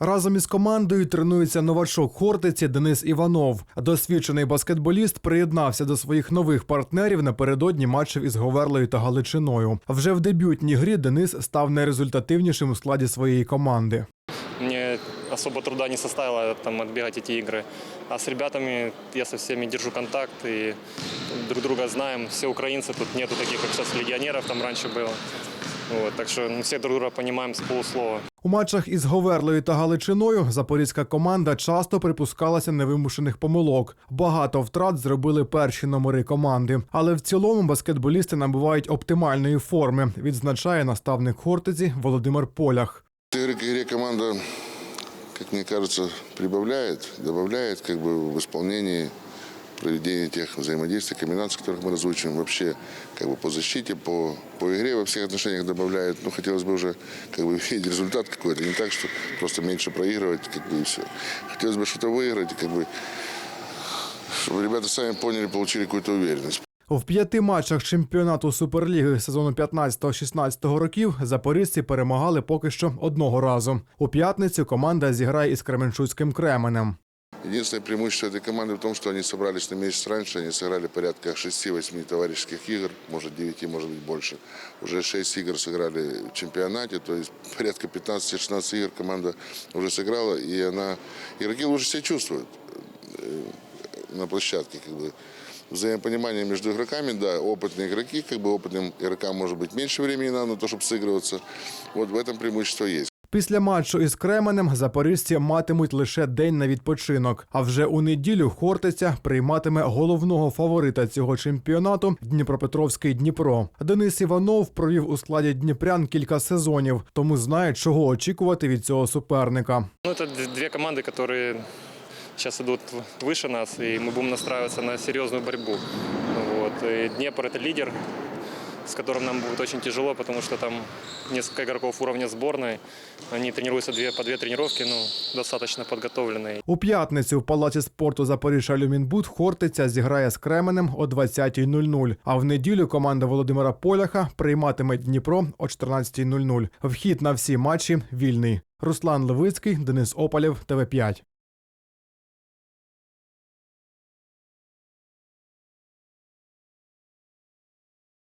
Разом із командою тренується новачок Хортиці Денис Іванов. Досвідчений баскетболіст приєднався до своїх нових партнерів напередодні матчів із Говерлою та Галичиною. Вже в дебютній грі Денис став найрезультативнішим у складі своєї команди. Мне особо труда не составило там отбегать эти игры. А с ребятами я со всеми держу контакт и друг друга знаем. Все украинцы, тут нету таких, как сейчас легионеров там раньше было. Вот, так что мы все друг друга понимаем с полуслова. У матчах із Говерлою та Галичиною запорізька команда часто припускалася невимушених помилок. Багато втрат зробили перші номери команди. Але в цілому баскетболісти набувають оптимальної форми, відзначає наставник Хортиці Володимир Полях. С игры к игре команда, как мне кажется, прибавляет, добавляет как бы в исполнении проведения тех взаимодействий, комбинаций, которых мы разучиваем. Вообще как бы по защите, по, по игре во всех отношениях добавляет. Ну, хотелось бы уже как бы видеть результат какой-то. Не так, что просто меньше проигрывать, как бы и все. Хотелось бы что-то выиграть, и как бы, чтобы ребята сами поняли, получили какую-то уверенность. В п'яти матчах чемпіонату Суперліги сезону 15-16 років запорізьці перемагали поки що одного разу. У п'ятницю команда зіграє із Кременчуцьким Кременем. Единственное преимущество этой команды в том, что они собрались на месяц раньше, они сыграли порядка 6-8 товарищеских игр, может 9, может быть больше. Уже 6 игр сыграли в чемпионате, то есть порядка 15-16 игр команда уже сыграла, и она, игроки лучше себя чувствуют э, на площадке. Как бы. Взаимопонимание между игроками, да, опытные игроки, как бы опытным игрокам может быть меньше времени надо на то, чтобы сыгрываться. Вот в этом преимущество есть. Після матчу із Кременем запорізьці матимуть лише день на відпочинок. А вже у неділю Хортиця прийматиме головного фаворита цього чемпіонату Дніпропетровський Дніпро. Денис Іванов провів у складі Дніпрян кілька сезонів, тому знає, чого очікувати від цього суперника. Ну, это д- две команды, которые сейчас идут в- выше нас, и мы будем настраиваться на серьезную борьбу. Вот. И Днепр – это лидер, с которым нам будет очень тяжело, потому что там несколько игроков уровня сборной. Они тренируются две, по две тренировки, ну, достаточно подготовленные. У п'ятницю в палаці спорту Запоріжжя Люмінбуд Хортиця зіграє з Кременем о 20.00. А в неділю команда Володимира Поляха прийматиме Дніпро о 14.00. Вхід на всі матчі вільний. Руслан Левицький, Денис Опалєв, ТВ5.